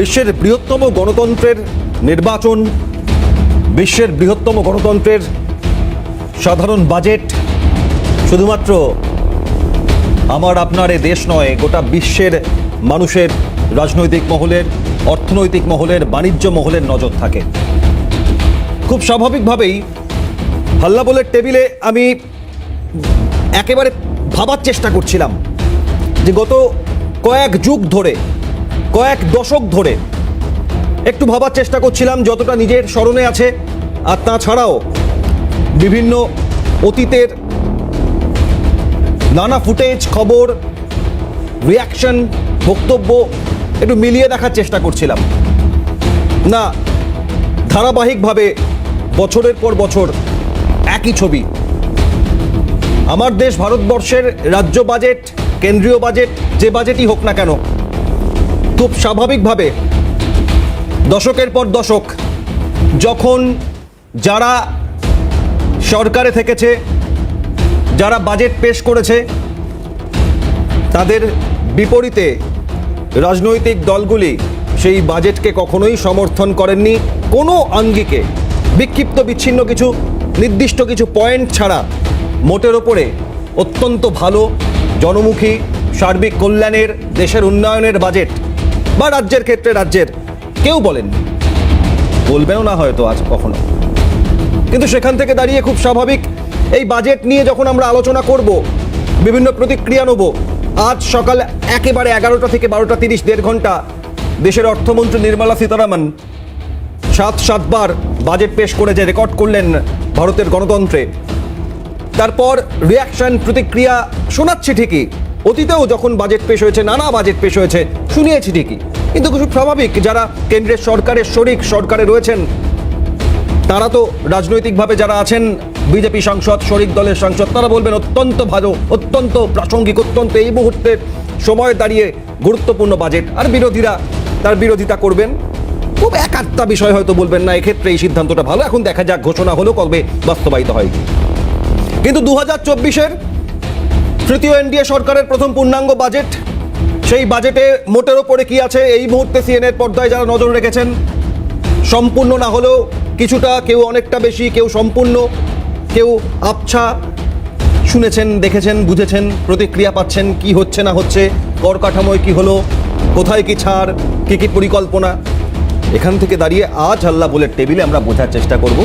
বিশ্বের বৃহত্তম গণতন্ত্রের নির্বাচন, বিশ্বের বৃহত্তম গণতন্ত্রের সাধারণ বাজেট, শুধুমাত্র আমার, আপনার এ দেশ নয়, গোটা বিশ্বের মানুষের রাজনৈতিক মহলের, অর্থনৈতিক মহলের, বাণিজ্য মহলের নজর থাকে। খুব স্বাভাবিকভাবেই হাল্লা বলের টেবিলে আমি একেবারে ভাবার চেষ্টা করছিলাম যে গত কয়েক যুগ ধরে কয়েক দশক ধরে। একটু ভাবার চেষ্টা করছিলাম যতটা নিজের স্মরণে আছে, আর তাছাড়াও বিভিন্ন অতীতের নানা ফুটেজ, খবর রিয়াকশন বক্তব্য একটু মিলিয়ে দেখার চেষ্টা করছিলাম। না, ধারাবাহিকভাবে বছরের পর বছর একই ছবি। আমার দেশ ভারতবর্ষের রাজ্য বাজেট কেন্দ্রীয় বাজেট যে বাজেটই হোক না কেন খুব স্বাভাবিকভাবে। দশকের পর দশক, যখন যারা সরকারে থেকেছে, যারা বাজেট পেশ করেছে, তাদের বিপরীতে রাজনৈতিক দলগুলি সেই বাজেটকে কখনোই সমর্থন করেননি। কোনো আঙ্গিকে বিক্ষিপ্ত বিচ্ছিন্ন কিছু, নির্দিষ্ট কিছু পয়েন্ট ছাড়া মোটের ওপরে অত্যন্ত ভালো, জনমুখী, সার্বিক কল্যাণের, দেশের উন্নয়নের বাজেট বা রাজ্যের ক্ষেত্রে রাজ্যের কেউ বলেননি বলবেনও না হয়তো আজ কখনো। কিন্তু সেখান থেকে দাঁড়িয়ে খুব স্বাভাবিক এই বাজেট নিয়ে যখন আমরা আলোচনা করব, বিভিন্ন প্রতিক্রিয়া নেব, আজ সকাল একেবারে এগারোটা থেকে বারোটা তিরিশ, দেড় ঘণ্টা, দেশের অর্থমন্ত্রী নির্মলা সীতারামন সাত সাতবার বাজেট পেশ করে যে রেকর্ড করলেন ভারতের গণতন্ত্রে। তারপর রিয়াকশন প্রতিক্রিয়া শোনাচ্ছি ঠিকই। অতীতেও যখন বাজেট পেশ হয়েছে, নানা বাজেট পেশ হয়েছে, শুনিয়েছি ঠিকই। কিন্তু খুব স্বাভাবিক, যারা কেন্দ্রের সরকারের শরিক সরকারে রয়েছেন, তারা তো রাজনৈতিকভাবে যারা আছেন, বিজেপি সাংসদ, শরিক দলের সাংসদ, তারা বলবেন অত্যন্ত ভালো, অত্যন্ত প্রাসঙ্গিক, অত্যন্ত এই মুহূর্তের সময় দাঁড়িয়ে গুরুত্বপূর্ণ বাজেট আর বিরোধীরা তার বিরোধিতা করবেন? খুব এক আধটা বিষয় হয়তো বলবেন না, এক্ষেত্রে এই সিদ্ধান্তটা ভালো। এখন দেখা যাক, ঘোষণা হলো কবে বাস্তবায়িত হয়। কিন্তু দু হাজার চব্বিশের তৃতীয় এনডিএ সরকারের প্রথম পূর্ণাঙ্গ বাজেট। সেই বাজেটে মোটের ওপরে কি আছে এই মুহূর্তে সিএনএর পর্দায় যারা নজর রেখেছেন, সম্পূর্ণ না হলেও কিছুটা, কেউ অনেকটা বেশি, কেউ সম্পূর্ণ, কেউ আবছা শুনেছেন, দেখেছেন, বুঝেছেন, প্রতিক্রিয়া পাচ্ছেন কি হচ্ছে না হচ্ছে, কর কাঠামোয় কি হলো, কোথায় কি ছাড়, কি কি পরিকল্পনা। এখান থেকে দাঁড়িয়ে আজ আল্লাহ বলে টেবিলে আমরা বোঝার চেষ্টা করব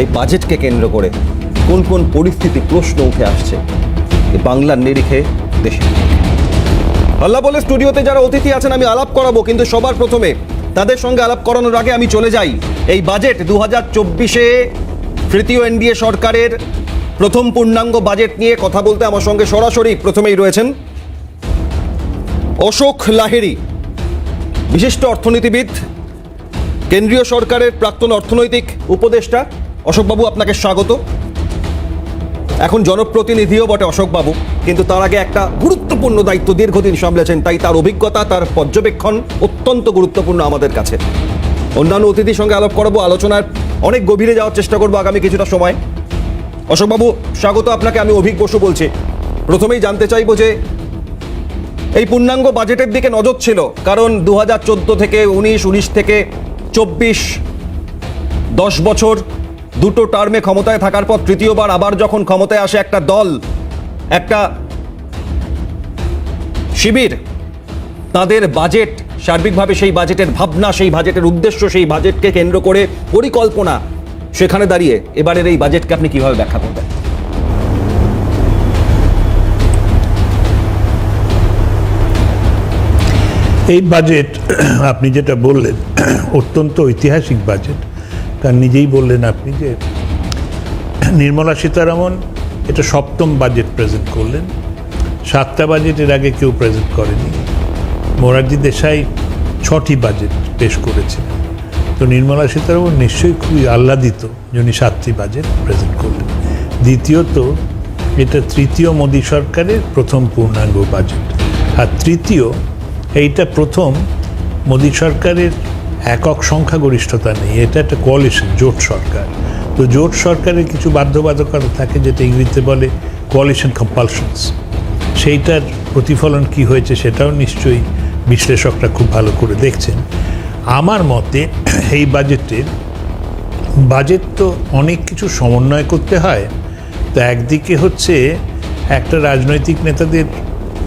এই বাজেটকে কেন্দ্র করে কোন কোন পরিস্থিতি প্রশ্ন উঠে আসছে। বাংলার নিরিখে দেশে। আল্লাহ বলে স্টুডিওতে যারা অতিথি আছেন, আমি আলাপ করাবো, কিন্তু সবার প্রথমে তাদের সঙ্গে আলাপ করানোর আগে আমি চলে যাই। এই বাজেট দু হাজার চব্বিশে তৃতীয় এনডিএ সরকারের প্রথম পূর্ণাঙ্গ বাজেট নিয়ে কথা বলতে আমার সঙ্গে সরাসরি প্রথমেই রয়েছেন অশোক লাহেরি বিশিষ্ট অর্থনীতিবিদ, কেন্দ্রীয় সরকারের প্রাক্তন অর্থনৈতিক উপদেষ্টা। অশোকবাবু, আপনাকে স্বাগত। এখন জনপ্রতিনিধিও বটে অশোকবাবু। কিন্তু তার আগে একটা গুরুত্বপূর্ণ দায়িত্ব দীর্ঘদিন সামলেছেন, তাই তার অভিজ্ঞতা, তার পর্যবেক্ষণ অত্যন্ত গুরুত্বপূর্ণ আমাদের কাছে। অন্যান্য অতিথির সঙ্গে আলাপ করাবো, আলোচনার অনেক গভীরে যাওয়ার চেষ্টা করব আগামী কিছুটা সময়। অশোকবাবু, স্বাগত আপনাকে, আমি অভিক বসু বলছি। প্রথমেই জানতে চাইব যে এই পূর্ণাঙ্গ বাজেটের দিকে নজর ছিল, কারণ দু হাজার চোদ্দ থেকে উনিশ উনিশ থেকে চব্বিশ, দশ বছর দুটো টার্মে ক্ষমতায় থাকার পর তৃতীয়বার আবার যখন ক্ষমতায় আসে একটা দল, একটা শিবির, তাদের বাজেট সার্বিকভাবে সেই বাজেটের ভাবনা, সেই বাজেটের উদ্দেশ্য, সেই বাজেটকে কেন্দ্র করে পরিকল্পনা সেখানে দাঁড়িয়ে এবারের এই বাজেটকে আপনি কীভাবে ব্যাখ্যা করবেন? এই বাজেট আপনি যেটা বললেন, অত্যন্ত ঐতিহাসিক বাজেট তার নিজেই বললেন আপনি যে নির্মলা সীতারামন এটা সপ্তম বাজেট প্রেজেন্ট করলেন। সাতটা বাজেটের আগে কেউ প্রেজেন্ট করেনি। মোরারজি দেশাই ছটি বাজেট পেশ করেছিলেন। তো নির্মলা সীতারামন নিশ্চয়ই খুবই আহ্লাদিত যে উনি সাতটি বাজেট প্রেজেন্ট করলেন। দ্বিতীয়ত, এটা তৃতীয় মোদী সরকারের প্রথম পূর্ণাঙ্গ বাজেট আর তৃতীয়, এইটা প্রথম মোদী সরকারের একক সংখ্যাগরিষ্ঠতা নেই, এটা একটা কোয়ালিশন জোট সরকার। তো জোট সরকারের কিছু বাধ্যবাধকতা থাকে যেটা ইংরেজিতে বলে কোয়ালিশন কম্পালশনস সেইটার প্রতিফলন কি হয়েছে সেটাও নিশ্চয়ই বিশ্লেষকরা খুব ভালো করে দেখছেন। আমার মতে এই বাজেটের বাজেট তো অনেক কিছু সমন্বয় করতে হয়। তো একদিকে হচ্ছে একটা রাজনৈতিক নেতাদের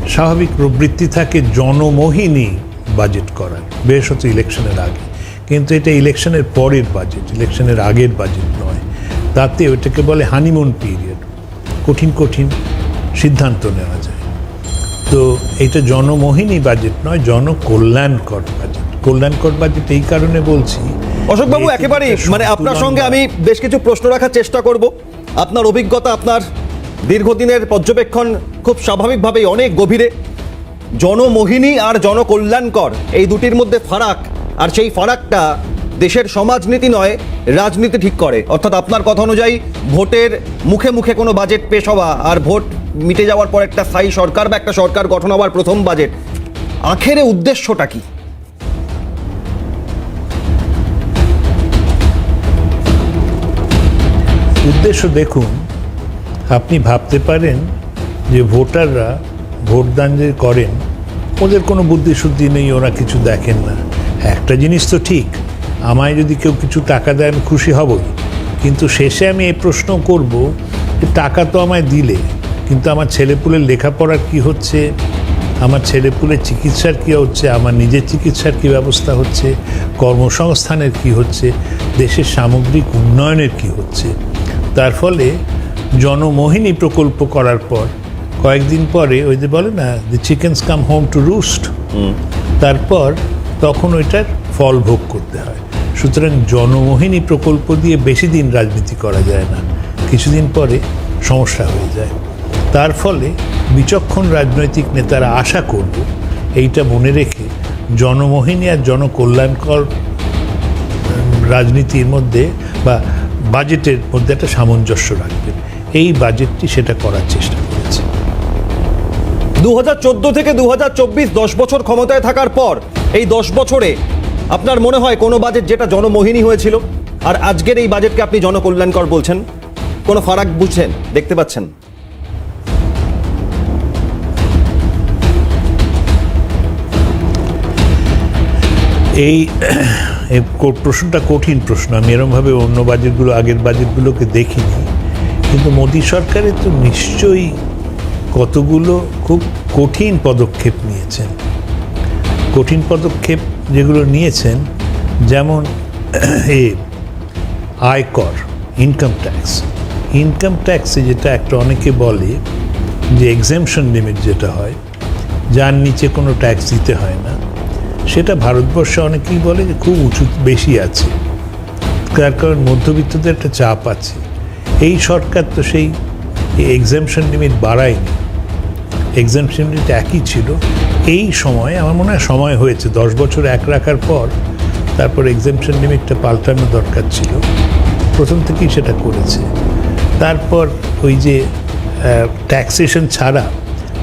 স্বাভাবিক প্রবৃত্তি থাকে জনমোহিনী বাজেট করার বিশেষত ইলেকশনের আগে। কিন্তু এটা ইলেকশনের পরের বাজেট ইলেকশনের আগের বাজেট নয়। তাতে ওইটাকে বলে হানিমুন পিরিয়ড কঠিন কঠিন সিদ্ধান্ত নেওয়া যায়। তো এটা জনমোহিনী বাজেট নয় জনকল্যাণকর বাজেট কল্যাণকর বাজেট এই কারণে বলছি অশোকবাবু একেবারেই মানে আপনার সঙ্গে আমি বেশ কিছু প্রশ্ন রাখার চেষ্টা করব। আপনার অভিজ্ঞতা আপনার দীর্ঘদিনের পর্যবেক্ষণ খুব স্বাভাবিকভাবেই অনেক গভীরে। জনমোহিনী আর জনকল্যাণকর এই দুটির মধ্যে ফারাক। আর সেই ফারাকটা দেশের সমাজনীতি নয়, রাজনীতি ঠিক করে। অর্থাৎ আপনার কথা অনুযায়ী ভোটের মুখে মুখে কোনো বাজেট পেশ হওয়া আর ভোট মিটে যাওয়ার পর একটা স্থায়ী সরকার বা একটা সরকার গঠন হওয়ার প্রথম বাজেট আখেরে উদ্দেশ্যটা কি? উদ্দেশ্য দেখুন, আপনি ভাবতে পারেন যে ভোটাররা ভোটদান যে করেন, ওদের কোনো বুদ্ধিশুদ্ধি নেই, ওরা কিছু দেখেন না। একটা জিনিস তো ঠিক আমায় যদি কেউ কিছু টাকা দেয় আমি খুশি হবই। কিন্তু শেষে আমি এই প্রশ্ন করব যে টাকা তো আমায় দিলে কিন্তু আমার ছেলেপুলের লেখাপড়ার কি হচ্ছে? আমার ছেলেপুলের চিকিৎসার কী হচ্ছে? আমার নিজের চিকিৎসার কী ব্যবস্থা হচ্ছে? কর্মসংস্থানের কি হচ্ছে? দেশের সামগ্রিক উন্নয়নের কি হচ্ছে? তার ফলে জনমোহিনী প্রকল্প করার পর কয়েকদিন পরে ওই যে বলে না the chickens come home to roost তারপর তখন ওইটার ফল ভোগ করতে হয়। সুতরাং জনমোহিনী প্রকল্প দিয়ে বেশি দিন রাজনীতি করা যায় না। কিছুদিন পরে সমস্যা হয়ে যায়। তার ফলে বিচক্ষণ রাজনৈতিক নেতারা আশা করব এইটা মনে রেখে জনমোহিনী আর জনকল্যাণকর রাজনীতির মধ্যে বা বাজেটের মধ্যে একটা সামঞ্জস্য রাখবেন। এই বাজেটটি সেটা করার চেষ্টা করেছে। দু হাজার চোদ্দ থেকে দু দশ বছর ক্ষমতায় থাকার পর এই দশ বছরে আপনার মনে হয় কোনো বাজেট যেটা জনমোহিনী হয়েছিল? আর আজকের এই বাজেটকে আপনি জনকল্যাণকর বলছেন? কোনো ফারাক বুঝছেন? দেখতে পাচ্ছেন? এই প্রশ্নটা কঠিন প্রশ্ন। আমি এরমভাবে অন্য বাজেটগুলো, আগের বাজেটগুলোকে দেখিনি। কিন্তু মোদী সরকারের তো নিশ্চয়ই কতগুলো খুব কঠিন পদক্ষেপ নিয়েছেন। কঠিন পদক্ষেপ যেগুলো নিয়েছেন, যেমন এ, আয়কর ইনকাম ট্যাক্স ইনকাম ট্যাক্সে যেটা একটা অনেকে বলে যে এক্সামশন লিমিট যেটা হয়, যার নিচে কোনো ট্যাক্স দিতে হয় না। সেটা ভারতবর্ষে অনেকেই বলে যে খুব উঁচু, বেশি আছে। তার কারণ মধ্যবিত্তদের একটা চাপ আছে। এই সরকার তো সেই এক্সামশন লিমিট বাড়ায়নি। এক্সামশন লিমিট একই ছিল। এই সময় আমার মনে হয় সময় হয়েছে। দশ বছর এক রাখার পর তারপর এক্সামশন লিমিটটা পাল্টানো দরকার ছিল। প্রথম থেকেই সেটা করেছে। তারপর ওই যে ট্যাক্সেশন ছাড়া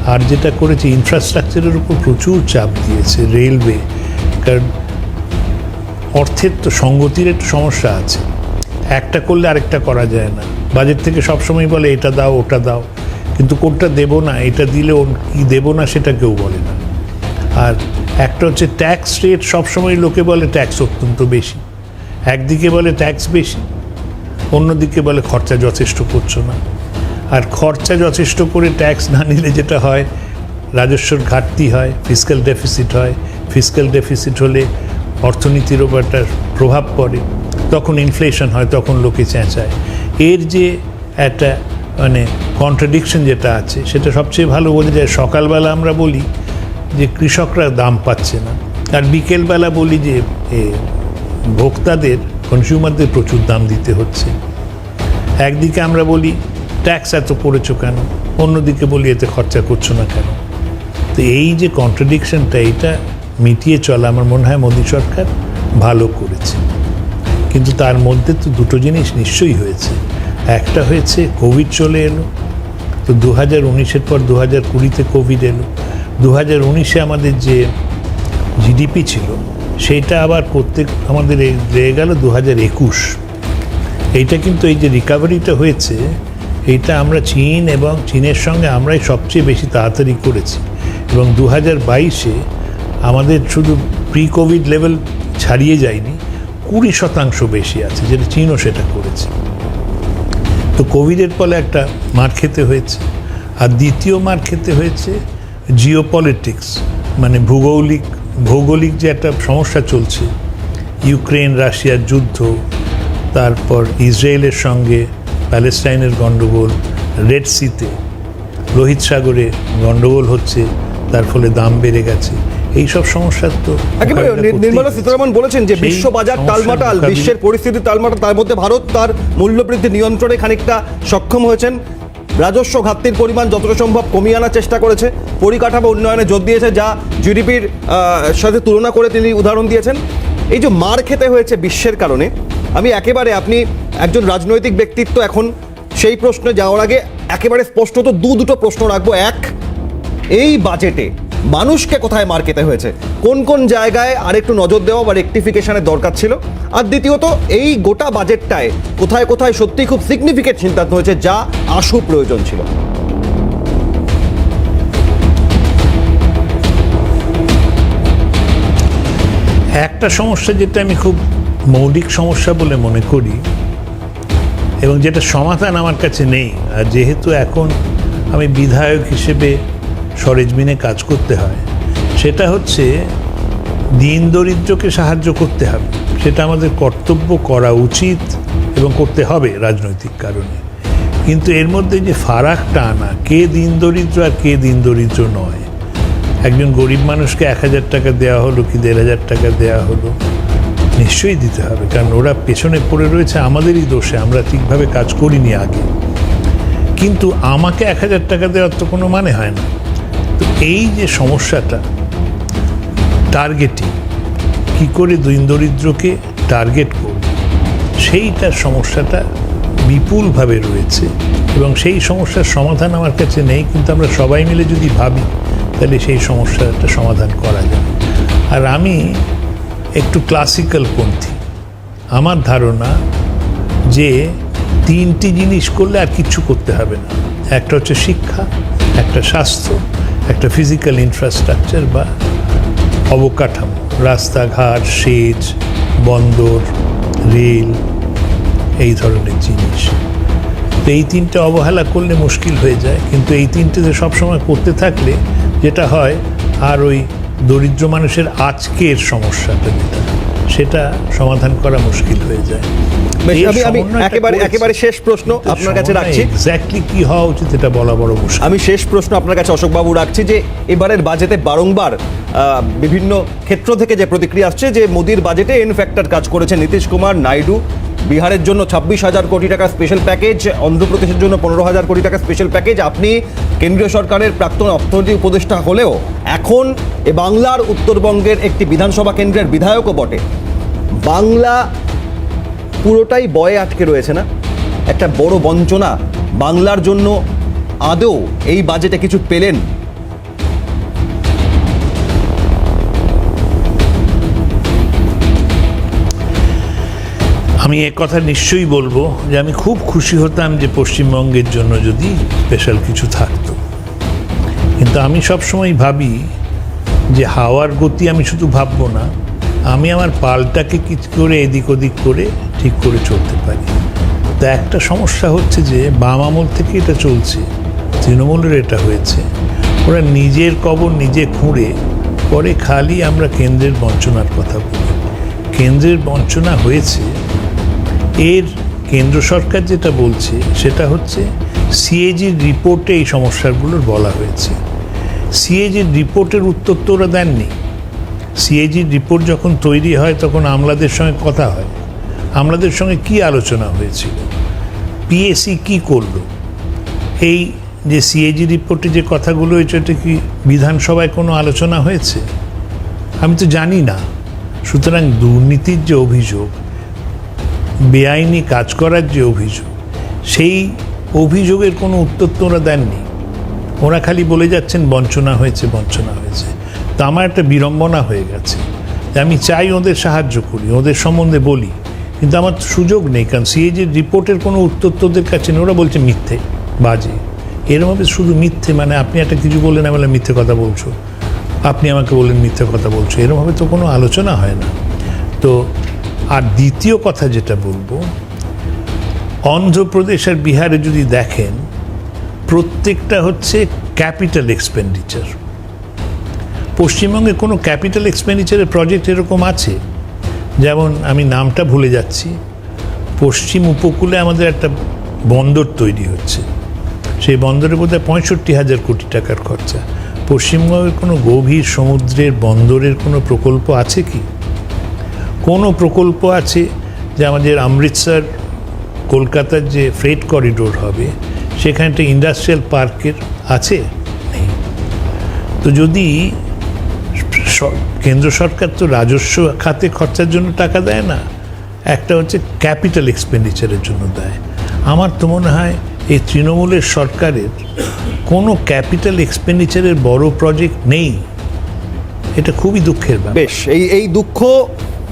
আর যেটা করেছে ইনফ্রাস্ট্রাকচারের উপর প্রচুর চাপ দিয়েছে রেলওয়ে কারণ অর্থের তো, সঙ্গতির একটু সমস্যা আছে। একটা করলে আরেকটা করা যায় না। বাজেট থেকে সবসময় বলে, এটা দাও, ওটা দাও। কিন্তু কোনটা দেবো না, এটা দিলে কী দেবো না, সেটা কেউ বলে না। আর একটা হচ্ছে ট্যাক্স রেট সবসময় লোকে বলে ট্যাক্স অত্যন্ত বেশি। একদিকে বলে ট্যাক্স বেশি, অন্যদিকে বলে খরচা যথেষ্ট করছ না। আর খরচা যথেষ্ট করে ট্যাক্স না নিলে যেটা হয়, রাজস্বর ঘাটতি হয় ফিজিক্যাল ডেফিসিট হয়। ফিজিক্যাল ডেফিসিট হলে অর্থনীতির ওপর একটা প্রভাব পড়ে, তখন ইনফ্লেশন হয়, তখন লোকে চেঁচায়। এর যে একটা মানে কন্ট্রাডিকশন যেটা আছে, সেটা সবচেয়ে ভালো বোঝা যায়। সকালবেলা আমরা বলি যে কৃষকরা দাম পাচ্ছে না। আর বিকেলবেলা বলি যে ভোক্তাদের কনজিউমারদের প্রচুর দাম দিতে হচ্ছে। একদিকে আমরা বলি ট্যাক্স এত করেছ কেন? অন্যদিকে বলি, এতে খরচা করছ না কেন? তো এই যে কন্ট্রাডিকশনটা এটা মিটিয়ে চলা আমার মনে হয় মোদী সরকার ভালো করেছে। কিন্তু তার মধ্যে তো দুটো জিনিস নিশ্চয়ই হয়েছে। একটা হয়েছে কোভিড চলে এলো। তো দু হাজার উনিশের পর দু হাজার কুড়িতে কোভিড এলো। দু হাজার উনিশে আমাদের যে জিডিপি ছিল, সেইটা আবার প্রত্যেক আমাদের লেগে গেল দু হাজার একুশ। এইটা কিন্তু এই যে রিকাভারিটা হয়েছে, এইটা আমরা চীন এবং চীনের সঙ্গে আমরাই সবচেয়ে বেশি তাড়াতাড়ি করেছি। এবং দু হাজার বাইশে আমাদের শুধু প্রি কোভিড লেভেল ছাড়িয়ে যায়নি, কুড়ি শতাংশ বেশি আছে যেটা চীনও সেটা করেছে। তো কোভিডের ফলে একটা মার খেতে হয়েছে, আর দ্বিতীয় মার খেতে হয়েছে জিও পলিটিক্স মানে ভূগোলিক ভৌগোলিক যে একটা সমস্যা চলছে ইউক্রেন রাশিয়ার যুদ্ধ তারপর ইসরায়েলের সঙ্গে প্যালেস্টাইনের গণ্ডগোল রেড সিতে লোহিত সাগরে গণ্ডগোল হচ্ছে তার ফলে দাম বেড়ে গেছে এই সব সমস্যার তো নির্মলা। সীতারামন বলেছেন যে বিশ্ব বাজার টালমাটাল বিশ্বের পরিস্থিতি টালমাটাল তার মধ্যে ভারত তার মূল্যবৃদ্ধি নিয়ন্ত্রণে খানিকটা সক্ষম হয়েছেন রাজস্ব ঘাটতির পরিমাণ যতটা সম্ভব কমিয়ে আনার চেষ্টা করেছে। পরিকাঠামো উন্নয়নে জোর দিয়েছে যা জিডিপির সাথে তুলনা করে তিনি উদাহরণ দিয়েছেন। এই যে মার খেতে হয়েছে বিশ্বের কারণে, আমি একেবারে আপনি একজন রাজনৈতিক ব্যক্তিত্ব এখন সেই প্রশ্নে যাওয়ার আগে একেবারে স্পষ্টত দু দুটো প্রশ্ন রাখব। এক, এই বাজেটে মানুষকে কোথায় মার খেতে হয়েছে? কোন কোন জায়গায় আরেকটু নজর দেওয়া বা রেকটিফিকেশনের দরকার ছিল? আর দ্বিতীয়ত, এই গোটা বাজেটটায় কোথায় কোথায় সত্যি খুব সিগনিফিকেন্ট সিদ্ধান্ত হয়েছে যা আশু প্রয়োজন ছিল? একটা সমস্যা যেটা আমি খুব মৌলিক সমস্যা বলে মনে করি এবং যেটা সমাধান আমার কাছে নেই, আর যেহেতু এখন আমি বিধায়ক হিসেবে সরেজমিনে কাজ করতে হয়। সেটা হচ্ছে দিন দরিদ্রকে সাহায্য করতে হবে। সেটা আমাদের কর্তব্য করা উচিত এবং করতে হবে রাজনৈতিক কারণে। কিন্তু এর মধ্যে যে ফারাকটা আনা, কে দিন দরিদ্র আর কে দিন দরিদ্র নয়। একজন গরিব মানুষকে এক হাজার টাকা দেওয়া হলো কি দেড় হাজার টাকা দেওয়া হলো, নিশ্চয়ই দিতে হবে। কারণ ওরা পেছনে পড়ে রয়েছে, আমাদেরই দোষে, আমরা ঠিকভাবে কাজ করিনি আগে। কিন্তু আমাকে এক হাজার টাকা দেওয়ার তো কোনো মানে হয় না। তো এই যে সমস্যাটা টার্গেটিং কি করে দিন দরিদ্রকে টার্গেট করব? সেইটার সমস্যাটা বিপুলভাবে রয়েছে এবং সেই সমস্যার সমাধান আমার কাছে নেই, কিন্তু আমরা সবাই মিলে যদি ভাবি, তাহলে সেই সমস্যাটা সমাধান করা যায় আর আমি একটু ক্লাসিক্যাল পন্থী। আমার ধারণা যে তিনটি জিনিস করলে আর কিচ্ছু করতে হবে না। একটা হচ্ছে শিক্ষা, একটা স্বাস্থ্য একটা ফিজিক্যাল ইনফ্রাস্ট্রাকচার বা অবকাঠামো। রাস্তাঘাট, সেচ, বন্দর, রেল, এই ধরনের জিনিস। তো এই তিনটে অবহেলা করলে মুশকিল হয়ে যায়, কিন্তু এই তিনটেতে সবসময় করতে থাকলে যেটা হয়, আর ওই দরিদ্র মানুষের আজকের সমস্যাটা যেটা, সেটা সমাধান করা মুশকিল হয়ে যায়। আমি- আমি একেবারে- একেবারে শেষ প্রশ্ন আপনার কাছে রাখছি। এক্স্যাক্টলি কি হওয়া উচিত এটা বলা বড় মুশকিল। আমি শেষ প্রশ্ন আপনার কাছে অশোকবাবু রাখছি যে এবারের বাজেটে বারংবার বিভিন্ন ক্ষেত্র থেকে যে প্রতিক্রিয়া আসছে যে মোদির বাজেটে এন ফ্যাক্টর কাজ করেছে নীতিশ কুমার নাইডু বিহারের জন্য ছাব্বিশ হাজার কোটি টাকা স্পেশাল প্যাকেজ অন্ধ্রপ্রদেশের জন্য পনেরো হাজার কোটি টাকা স্পেশাল প্যাকেজ আপনি কেন্দ্রীয় সরকারের প্রাক্তন অর্থনীতি উপদেষ্টা হলেও এখন এ বাংলার উত্তরবঙ্গের একটি বিধানসভা কেন্দ্রের বিধায়কও বটে। বাংলা পুরোটাই বয়ে আটকে রয়েছে না? একটা বড় বঞ্চনা বাংলার জন্য আদৌ এই বাজেটে কিছু পেলেন? আমি এ কথা নিশ্চয়ই বলব যে আমি খুব খুশি হতাম যে পশ্চিমবঙ্গের জন্য যদি স্পেশাল কিছু থাকতো। কিন্তু আমি সবসময় ভাবি যে হাওয়ার গতি আমি শুধু ভাববো না, আমি আমার পালটাকে কিছু করে এদিক ওদিক করে ঠিক করে চলতে পারি। তা একটা সমস্যা হচ্ছে যে, বাম আমল থেকে এটা চলছে, তৃণমূলের এটা হয়েছে। ওরা নিজের কবর নিজে খুঁড়ে, পরে খালি আমরা কেন্দ্রের বঞ্চনার কথা বলি। কেন্দ্রের বঞ্চনা হয়েছে, এর কেন্দ্র সরকার যেটা বলছে, সেটা হচ্ছে সিএজির রিপোর্টে এই সমস্যাগুলোর বলা হয়েছে। সিএজির রিপোর্টের উত্তর তো ওরা দেননি। সিএজির রিপোর্ট যখন তৈরি হয়, তখন আমলাদের সঙ্গে কথা হয়। আমলাদের সঙ্গে কি আলোচনা হয়েছিল? পিএসসি কি করল? এই যে সিএজি রিপোর্টে যে কথাগুলো হয়েছে এটা কি বিধানসভায় কোনো আলোচনা হয়েছে? আমি তো জানি না। সুতরাং দুর্নীতির যে অভিযোগ, বেআইনি কাজ করার যে অভিযোগ, সেই অভিযোগের কোনো উত্তর তো ওরা দেননি। ওরা খালি বলে যাচ্ছেন, বঞ্চনা হয়েছে বঞ্চনা হয়েছে। তো আমার একটা বিড়ম্বনা হয়ে গেছে। আমি চাই ওদের সাহায্য করি, ওদের সম্বন্ধে বলি। কিন্তু আমার সুযোগ নেই, কারণ সিএজির রিপোর্টের কোনো উত্তর তোদের কাছে নেই। ওরা বলছে মিথ্যে, বাজে। এরমভাবে শুধু মিথ্যে মানে আপনি একটা কিছু বললেন, আমি মিথ্যে কথা বলছো। আপনি আমাকে বললেন মিথ্যে কথা বলছো। এরমভাবে তো কোনো আলোচনা হয় না। তো, আর দ্বিতীয় কথা যেটা বলব, অন্ধ্রপ্রদেশ আর বিহারে যদি দেখেন, প্রত্যেকটা হচ্ছে ক্যাপিটাল এক্সপেন্ডিচার। পশ্চিমবঙ্গে কোনো ক্যাপিটাল এক্সপেন্ডিচারের প্রজেক্ট এরকম আছে? যেমন আমি নামটা ভুলে যাচ্ছি, পশ্চিম উপকূলে আমাদের একটা বন্দর তৈরি হচ্ছে। সেই বন্দরে বোধহয় পঁয়ষট্টি হাজার কোটি টাকার খরচা। পশ্চিমবঙ্গের কোনো গভীর সমুদ্রের বন্দরের কোনো প্রকল্প আছে কি? কোনো প্রকল্প আছে যে আমাদের অমৃতসর কলকাতার যে ফ্রেট করিডোর হবে সেখানে একটা ইন্ডাস্ট্রিয়াল পার্কের আছে? নেই। তো যদি কেন্দ্র সরকার তো রাজস্ব খাতে খরচার জন্য টাকা দেয় না। একটা হচ্ছে ক্যাপিটাল এক্সপেন্ডিচারের জন্য দেয়। আমার তো মনে হয় এই তৃণমূলের সরকারের কোনো ক্যাপিটাল এক্সপেন্ডিচারের বড় প্রজেক্ট নেই। এটা খুবই দুঃখের বেশ এই এই দুঃখ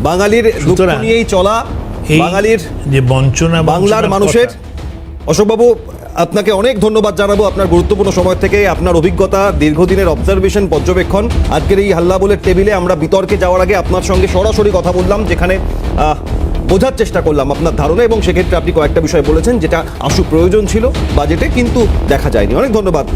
বাঙালির দুঃখ নিয়েই চলা এই বাঙালির যে বঞ্চনা বাংলার মানুষের অশোকবাবু আপনাকে অনেক ধন্যবাদ জানাব আপনার গুরুত্বপূর্ণ সময় থেকে, আপনার অভিজ্ঞতা, দীর্ঘদিনের অবজারভেশন পর্যবেক্ষণ। আজকের এই হাল্লা বলে টেবিলে আমরা বিতর্কে যাওয়ার আগে আপনার সঙ্গে সরাসরি কথা বললাম, যেখানে বোঝার চেষ্টা করলাম আপনার ধারণা এবং সেক্ষেত্রে আপনি কয়েকটা বিষয় বলেছেন যেটা আশু প্রয়োজন ছিল বাজেটে কিন্তু দেখা যায়নি। অনেক ধন্যবাদ।